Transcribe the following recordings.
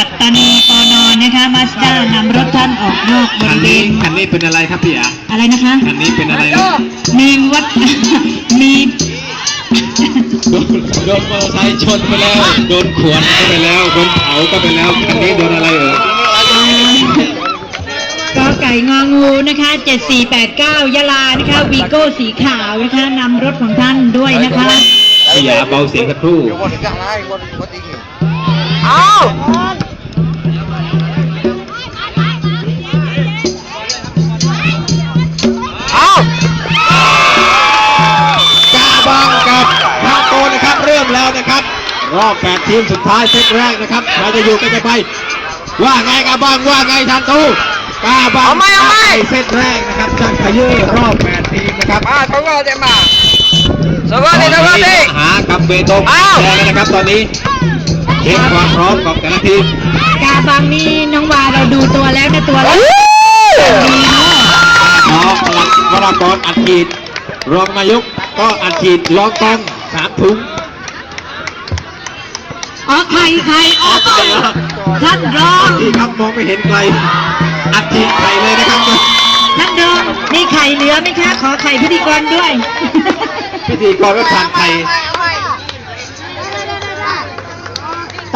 ปัตตานีปอนอนะคะมาสด้านำรถท่านออกนอกบคันริเวนี้ณคันนี้เป็นอะไรครับพี่อะอะไรนะคะคันนี้เป็นอะไรนะมีวัด มีโดนโดนมอเตอร์ไซค์ชนไปแล้ว โดนขวนก็ไปแล้วโดนเผาก็ไปแล้วคันนี้โดนอะไรเอ่ยกอไก่งองูนะคะ 7489 ยะลานะคะวีโก้สีขาวนะคะนำรถของท่านด้วยนะคะ พี่ยาเบาเสียงสักครู่วนกันให้วนวนอีกเอาเแปดทีมสุดท้ายเซตแรกนะครับใครจะอยู่ใครจะไป ว่าไงกาบังว่าไงทางตู้กาบังเอาไหมเอาไหมเซตแรกนะครับจากขยื้อรอบแปดทีมนะครับมาสวัสดีมาสวัสดีสวัสดีหากับเบตงอ้าวแดงนะครับตอนนี้เช็คความพร้อมของแต่ละทีมกาบังนี่น้องวาเราดูตัวแล้วนะตัวแล้วดีเนาะน้องหลักวรากรอัดฉีดรองนายกก็อัดฉีดรองกองสามถุง อ๋อใครใครอ๋อท่านรองที่ครับมองไม่เห็นไกลอัดฉีดไข่เลยนะครับท่านรองมีไข่เหลือไหมคะขอไข่พิธีกรด้วย พิธีกรก็ทานไข่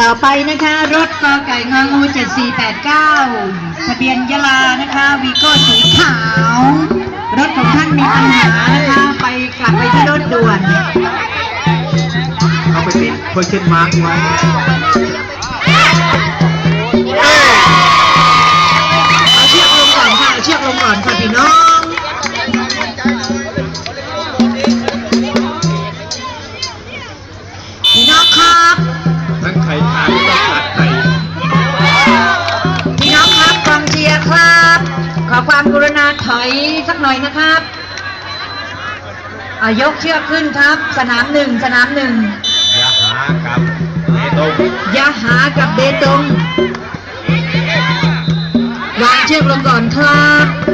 ต่อไปนะคะ รถกอไก่งองู7489 ทะเบียนยะลานะคะวีโก้สีขาว รถของท่านมีปัญหานะคะ ไปกลับไปที่รถด่วนเอา ไปติดเพื่อขึ้นมาร์กไว้เอาเชือกลงก่อนค่ะเอาเชือกลงก่อนค่ะพี่น้อง พี่น้องครับ ทั้งไข่ขาดและขาดไข่พี่น้องครับกองเชียร์ครับ ขอความกรุณาถอยสักหน่อยนะครับอายกเชือกขึ้นครับ สนามหนึ่งสนามหนึ่งอย่าหา กับเบตงยาหากับเบตงวางเชือกลงก่อนครับ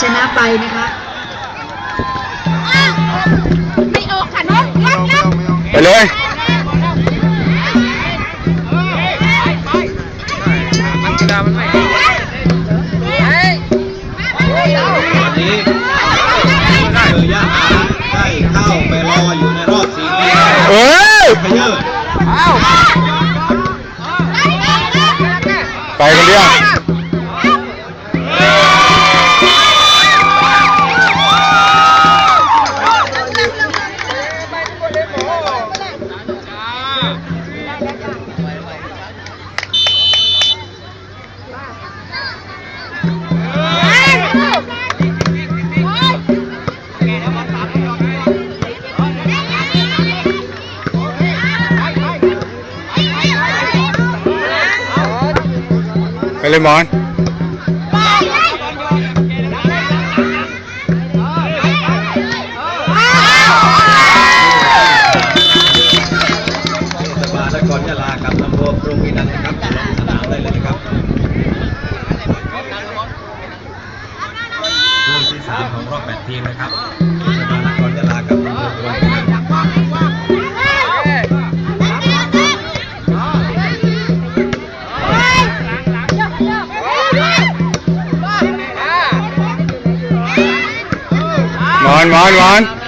ชนะไปนะคะไม่ออกค่ะน้องนับนับไปเลยมันจะมันไม่ตอนนี้เจอยะหาได้เข้าไปรออยู่ในรอบสี่ทีมเอ้ยขยื้อไปคนเดียวะครับลงสนามได้เลยนะครับคู่ที่สามของรอบแปดทีมนะครับ หมอ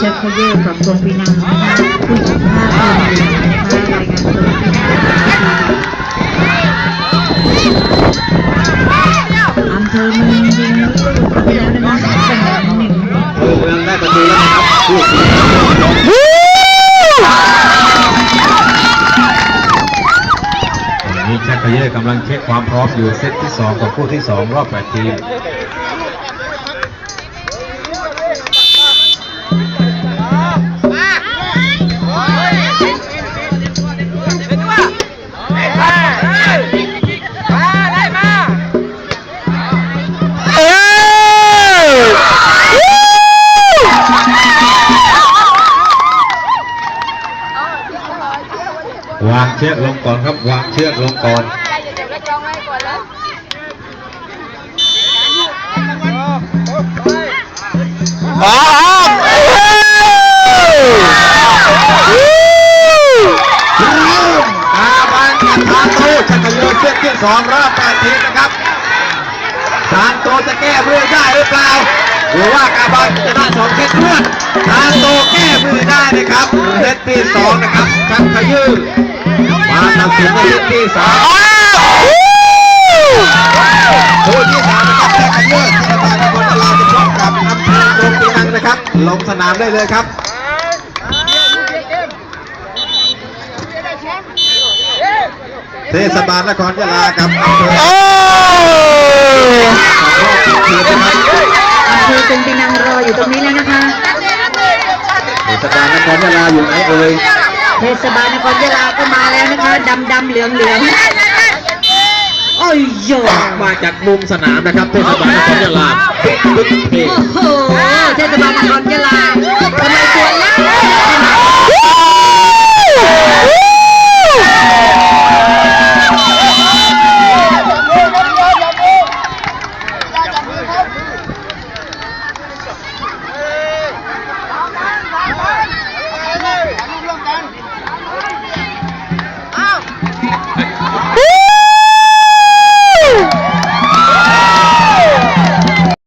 ชฟเขเย่กับกรมพินังนะคะผู้สุภาพคนเดียวนะคะรายงานตัวที่หน้าอำเภอเมืองยิงลูกไปแล้วนะคะสนามหนึ่งเมืองได้ประตูแล้วนะครับนนี้ชักเขยอกำลังเช็คความพร้อมอยู่เซตที่สองกับคู่ที่สองรอบแปดทีม เชือกลงก่อนครับวางเชือกลงก่อนพร้อมเอ้ยเริ่มการบันกับทางโตชักเขยอเชือกที่สองรอบแปดทีมนะครับทางโตจะแก้มือได้หรือเปล่าหรือว่ากาบันจะได้สองเซตรวดทางโตแก้มือได้นะครับเซตที่สองนะครับชักเขยือมาตัดสินในเซตที่สามคู่ที่สามนะครับแจ็คกันเยอร์ที่ระบายนครลาวจะพบกับอำเภอโรงปีนังนะครับ ลงสนามได้เลยครับเทศบาลนครยะลากับอำเภอโอ้ยอำเภอกรมพินังรออยู่ตรงนี้แล้วนะคะเทศบาลนครยะลาอยู่ไหนเอ่ย เทศบาลนครยะลาก็มาแล้วนะคะดำดำเหลืองเหลืองโอ้ยโยมาจากมุมสนามนะครับเทศบาลนครยะลาโอ้โหเทศบาลนครยะลาทำไมตัว